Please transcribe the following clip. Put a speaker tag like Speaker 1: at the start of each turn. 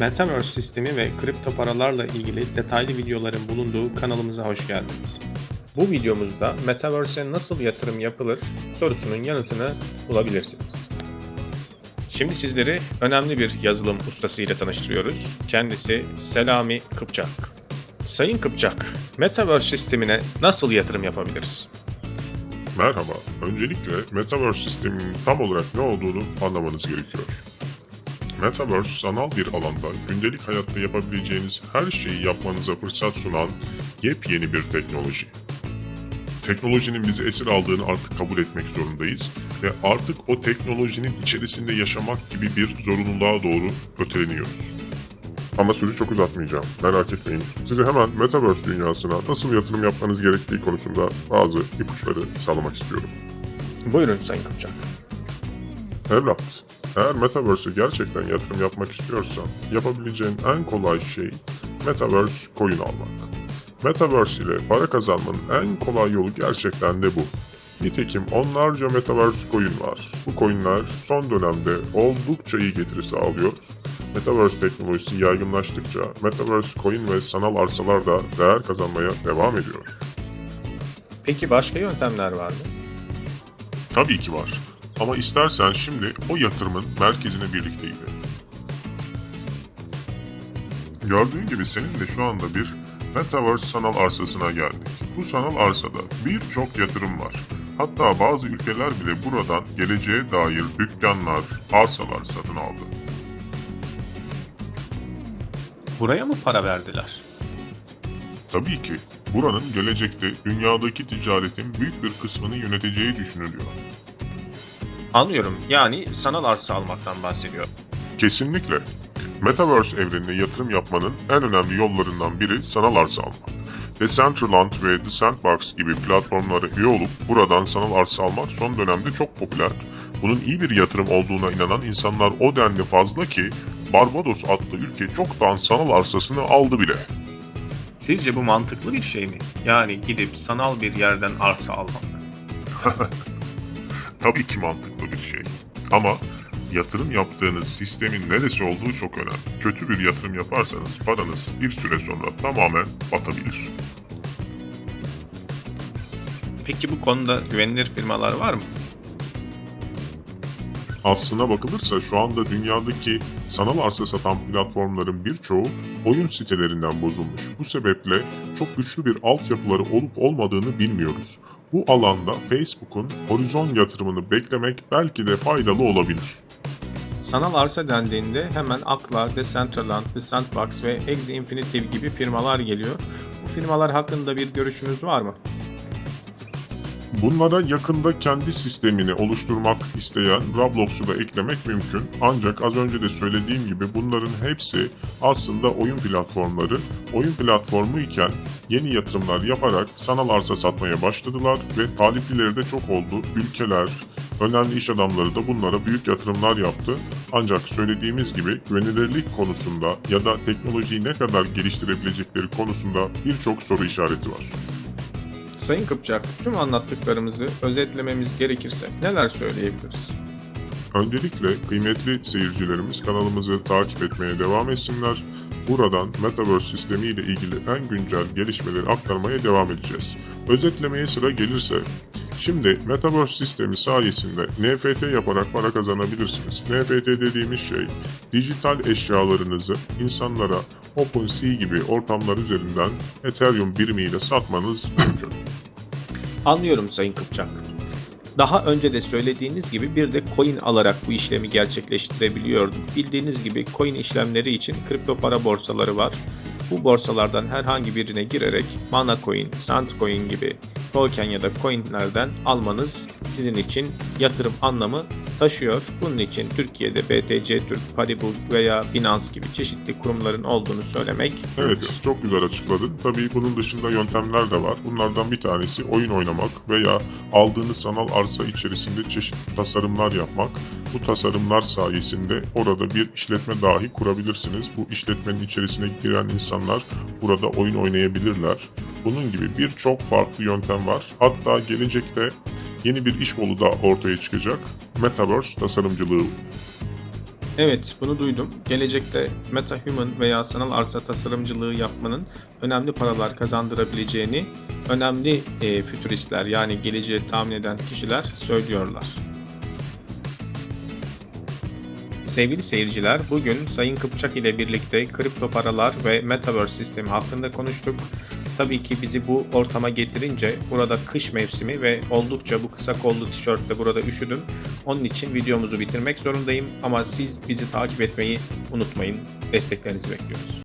Speaker 1: Metaverse sistemi ve kripto paralarla ilgili detaylı videoların bulunduğu kanalımıza hoş geldiniz. Bu videomuzda Metaverse'e nasıl yatırım yapılır sorusunun yanıtını bulabilirsiniz. Şimdi sizleri önemli bir yazılım ustası ile tanıştırıyoruz. Kendisi Selami Kıpçak. Sayın Kıpçak, Metaverse sistemine nasıl yatırım yapabiliriz?
Speaker 2: Merhaba. Öncelikle Metaverse sisteminin tam olarak ne olduğunu anlamanız gerekiyor. Metaverse sanal bir alanda gündelik hayatta yapabileceğiniz her şeyi yapmanıza fırsat sunan yepyeni bir teknoloji. Teknolojinin bizi esir aldığını artık kabul etmek zorundayız ve artık o teknolojinin içerisinde yaşamak gibi bir zorunluluğa doğru öteleniyoruz. Ama sözü çok uzatmayacağım. Merak etmeyin. Size hemen Metaverse dünyasına nasıl yatırım yapmanız gerektiği konusunda bazı ipuçları sağlamak istiyorum.
Speaker 1: Buyurun Sayın Kıpçak.
Speaker 2: Evlat, eğer Metaverse'e gerçekten yatırım yapmak istiyorsan yapabileceğin en kolay şey Metaverse coin almak. Metaverse ile para kazanmanın en kolay yolu gerçekten de bu. Nitekim onlarca Metaverse coin var. Bu coinler son dönemde oldukça iyi getiri sağlıyor. Metaverse teknolojisi yaygınlaştıkça Metaverse coin ve sanal arsalar da değer kazanmaya devam ediyor.
Speaker 1: Peki başka yöntemler var mı?
Speaker 2: Tabii ki var. Ama istersen şimdi o yatırımın merkezine birlikte gidelim. Gördüğün gibi senin de şu anda bir Metaverse sanal arsasına geldik. Bu sanal arsada birçok yatırım var. Hatta bazı ülkeler bile buradan geleceğe dair dükkanlar, arsalar satın aldı.
Speaker 1: Buraya mı para verdiler?
Speaker 2: Tabii ki buranın gelecekte dünyadaki ticaretin büyük bir kısmını yöneteceği düşünülüyor.
Speaker 1: Anlıyorum. Yani sanal arsa almaktan bahsediyor.
Speaker 2: Kesinlikle. Metaverse evrenine yatırım yapmanın en önemli yollarından biri sanal arsa almak. Decentraland ve The Sandbox gibi platformlara üye olup buradan sanal arsa almak son dönemde çok popüler. Bunun iyi bir yatırım olduğuna inanan insanlar o denli fazla ki Barbados adlı ülke çoktan sanal arsasını aldı bile.
Speaker 1: Sizce bu mantıklı bir şey mi? Yani gidip sanal bir yerden arsa almak.
Speaker 2: Tabii ki mantıklı bir şey. Ama yatırım yaptığınız sistemin neresi olduğu çok önemli. Kötü bir yatırım yaparsanız paranız bir süre sonra tamamen batabilir.
Speaker 1: Peki bu konuda güvenilir firmalar var mı?
Speaker 2: Aslına bakılırsa şu anda dünyadaki sanal arsa satan platformların birçoğu oyun sitelerinden bozulmuş. Bu sebeple çok güçlü bir altyapıları olup olmadığını bilmiyoruz. Bu alanda Facebook'un horizon yatırımını beklemek belki de faydalı olabilir.
Speaker 1: Sanal arsa dendiğinde hemen akla Decentraland, Sandbox ve Axie Infinity gibi firmalar geliyor. Bu firmalar hakkında bir görüşünüz var mı?
Speaker 2: Bunlara yakında kendi sistemini oluşturmak isteyen Roblox'u da eklemek mümkün. Ancak az önce de söylediğim gibi bunların hepsi aslında oyun platformları. Oyun platformu iken yeni yatırımlar yaparak sanal arsa satmaya başladılar ve taliplileri de çok oldu. Ülkeler, önemli iş adamları da bunlara büyük yatırımlar yaptı. Ancak söylediğimiz gibi güvenilirlik konusunda ya da teknolojiyi ne kadar geliştirebilecekleri konusunda birçok soru işareti var.
Speaker 1: Sayın Kıpçak, tüm anlattıklarımızı özetlememiz gerekirse neler söyleyebiliriz?
Speaker 2: Öncelikle kıymetli seyircilerimiz kanalımızı takip etmeye devam etsinler. Buradan Metaverse sistemi ile ilgili en güncel gelişmeleri aktarmaya devam edeceğiz. Özetlemeye sıra gelirse, şimdi Metaverse sistemi sayesinde NFT yaparak para kazanabilirsiniz. NFT dediğimiz şey, dijital eşyalarınızı insanlara OpenSea gibi ortamlar üzerinden Ethereum birimiyle satmanız mümkün.
Speaker 1: Anlıyorum Sayın Kıpçak. Daha önce de söylediğiniz gibi bir de coin alarak bu işlemi gerçekleştirebiliyordum. Bildiğiniz gibi coin işlemleri için kripto para borsaları var. Bu borsalardan herhangi birine girerek Mana Coin, Sandcoin gibi token ya da coinlerden almanız sizin için yatırım anlamı taşıyor. Bunun için Türkiye'de BTC Türk, Paribu veya Binance gibi çeşitli kurumların olduğunu söylemek
Speaker 2: Evet, çok güzel açıkladın. Tabii bunun dışında yöntemler de var. Bunlardan bir tanesi oyun oynamak veya aldığınız sanal arsa içerisinde çeşitli tasarımlar yapmak. Bu tasarımlar sayesinde orada bir işletme dahi kurabilirsiniz. Bu işletmenin içerisine giren insanlar burada oyun oynayabilirler. Bunun gibi birçok farklı yöntem var. Hatta gelecekte yeni bir iş kolu da ortaya çıkacak. Metaverse tasarımcılığı
Speaker 1: Evet, bunu duydum. Gelecekte MetaHuman veya sanal arsa tasarımcılığı yapmanın önemli paralar kazandırabileceğini önemli e, fütüristler yani geleceği tahmin eden kişiler söylüyorlar. Sevgili seyirciler, bugün Sayın Kıpçak ile birlikte kripto paralar ve Metaverse sistemi hakkında konuştuk. Tabii ki bizi bu ortama getirince burada kış mevsimi ve oldukça bu kısa kollu tişörtle burada üşüdüm. Onun için videomuzu bitirmek zorundayım ama siz bizi takip etmeyi unutmayın. Desteklerinizi bekliyoruz.